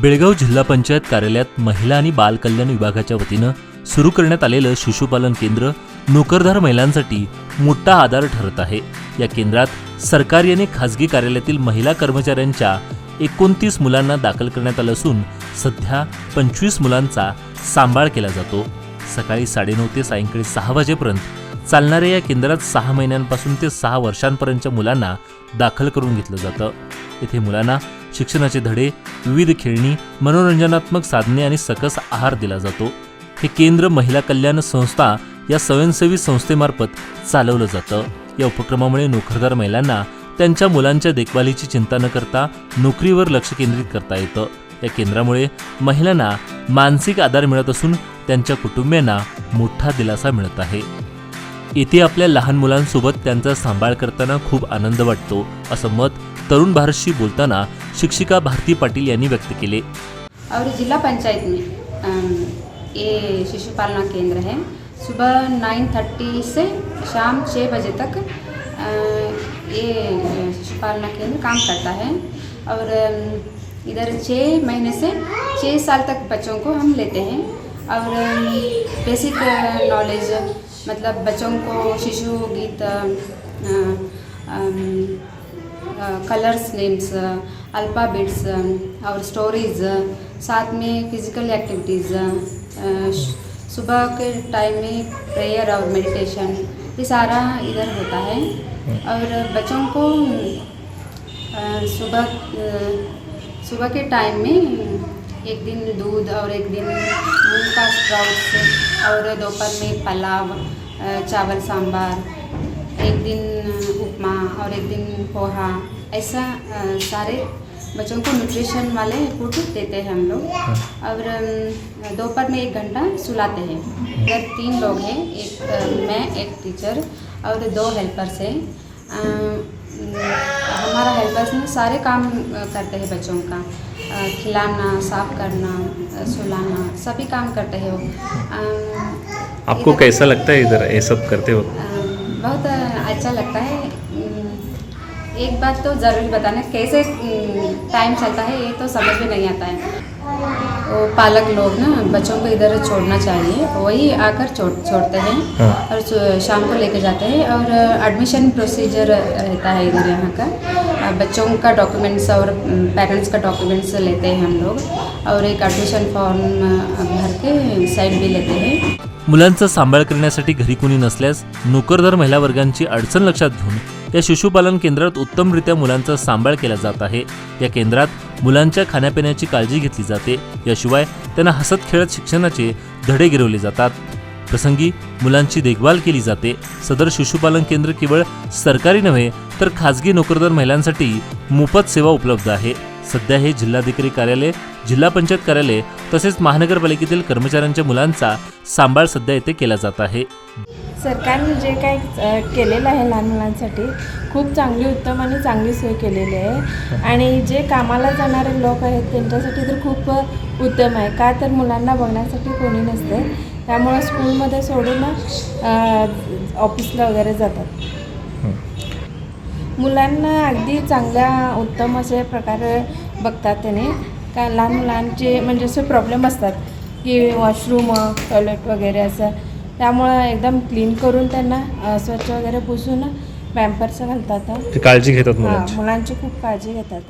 बेळगाव जिल्हा पंचायत कार्यालयात महिला आणि बाल कल्याण विभागाच्या वतीनं सुरू करण्यात आलेलं शिशुपालन केंद्र नोकरदार महिलांसाठी मोठा आधार ठरत आहे. या केंद्रात सरकारी आणि खासगी कार्यालयातील महिला कर्मचाऱ्यांच्या एकोणतीस मुलांना दाखल करण्यात आलं असून सध्या पंचवीस मुलांचा सांभाळ केला जातो. सकाळी साडेनऊ ते सायंकाळी सहा वाजेपर्यंत चालणाऱ्या या केंद्रात सहा महिन्यांपासून ते सहा वर्षांपर्यंतच्या मुलांना दाखल करून घेतलं जातं. येथे मुलांना शिक्षणाचे धडे विविध खेळणी मनोरंजनात्मक साधने आणि सकस आहार दिला जातो. हे केंद्र महिला कल्याण संस्था या स्वयंसेवी संस्थेमार्फत चालवलं जातं. या उपक्रमामुळे नोकरदार महिलांना त्यांच्या मुलांच्या देखभालीची चिंता न करता नोकरीवर लक्ष केंद्रित करता येतं. या केंद्रामुळे महिलांना मानसिक आधार मिळत असून त्यांच्या कुटुंबियांना मोठा दिलासा मिळत आहे. येथे आपल्या लहान मुलांसोबत त्यांचा सांभाळ करताना खूप आनंद वाटतो असं मत तरुण भारतशी बोलताना शिक्षिका भारती पाटील यांनी व्यक्त केले. और जिला पंचायत में ये शिशु पालना केंद्र है। सुबह नाइन थर्टी से शाम छः बजे तक ये शिशु पालना केंद्र काम करता है। और इधर छः महीने से छः साल तक बच्चों को हम लेते हैं। और बेसिक नॉलेज मतलब बच्चों को शिशु गीत कलर्स नेम्स अल्फ़ाबेट्स और स्टोरीज साथ में फ़िज़िकल एक्टिविटीज़ सुबह के टाइम में प्रेयर और मेडिटेशन ये सारा इधर होता है। और बच्चों को सुबह सुबह के टाइम में एक दिन दूध और एक दिन मूंग का स्प्राउट्स और दोपहर में पुलाव चावल, सांभर एक दिन उपमा और एक दिन पोहा। ऐसा सारे बच्चों को न्यूट्रिशन वाले फ़ूड देते हैं हम लोग। और दोपहर में एक घंटा सुलाते हैं। इधर तीन लोग हैं एक मैं एक टीचर और दो हेल्पर्स हैं। हमारा हेल्पर्स में सारे काम करते हैं बच्चों का। खिलाना साफ़ करना सुलाना सभी काम करते हैं वो। आपको कैसा लगता है इधर ये सब करते हो बहुत एक बात तो ज़रूर बताना कैसे टाइम चलता है ये तो समझ में नहीं आता है। वो पालक लोग ना बच्चों को इधर छोड़ना चाहिए वही आकर छोड़ छोड़ते हैं हाँ। और शाम को लेके जाते हैं और एडमिशन प्रोसीजर रहता है इधर यहाँ का। बच्चों का डॉक्यूमेंट्स और पेरेंट्स का डॉक्यूमेंट्स लेते हैं हम लोग और एक एडमिशन फॉर्म भर के साइड भी लेते हैं। मुलांचा सांभाळ करण्यासाठी घरी कोणी नसल्यास नोकरदार महिला वर्गांची अडचण लक्षात घेऊन या शिशुपालन केंद्रात उत्तमरित्या मुलांचा सांभाळ केला जात आहे. या केंद्रात मुलांच्या खाण्यापिण्याची काळजी घेतली जाते. याशिवाय त्यांना हसत खेळत शिक्षणाचे धडे गिरवले जातात. प्रसंगी मुलांची देखभाल केली जाते. सदर शिशुपालन केंद्र केवळ सरकारी नव्हे तर खाजगी नोकरदार महिलांसाठी मोफत सेवा उपलब्ध आहे. सध्या हे जिल्हाधिकारी कार्यालय जिल्हा पंचायत कार्यालय तसेच महानगरपालिकेतील कर्मचाऱ्यांच्या मुलांचा सांभाळ सध्या येथे केला जात आहे. सरकारने जे काही अ, केलेलं आहे लहान मुलांसाठी खूप चांगली उत्तम आणि चांगली सोय केलेली आहे. आणि जे कामाला जाणारे लोक आहेत त्यांच्यासाठी तर खूप उत्तम आहे. का तर मुलांना बघण्यासाठी कोणी नसते. त्यामुळं स्कूलमध्ये सोडून ऑफिसला वगैरे जातात. मुलांना अगदी चांगल्या उत्तम असे प्रकारे बघतात त्याने. का लहान मुलांचे म्हणजे असे प्रॉब्लेम असतात की वॉशरूम टॉयलेट वगैरे असं. त्यामुळं एकदम क्लीन करून त्यांना स्वच्छ वगैरे पुसून पॅम्पर्स घालतात. काळजी घेतात मुलांची खूप काळजी घेतात.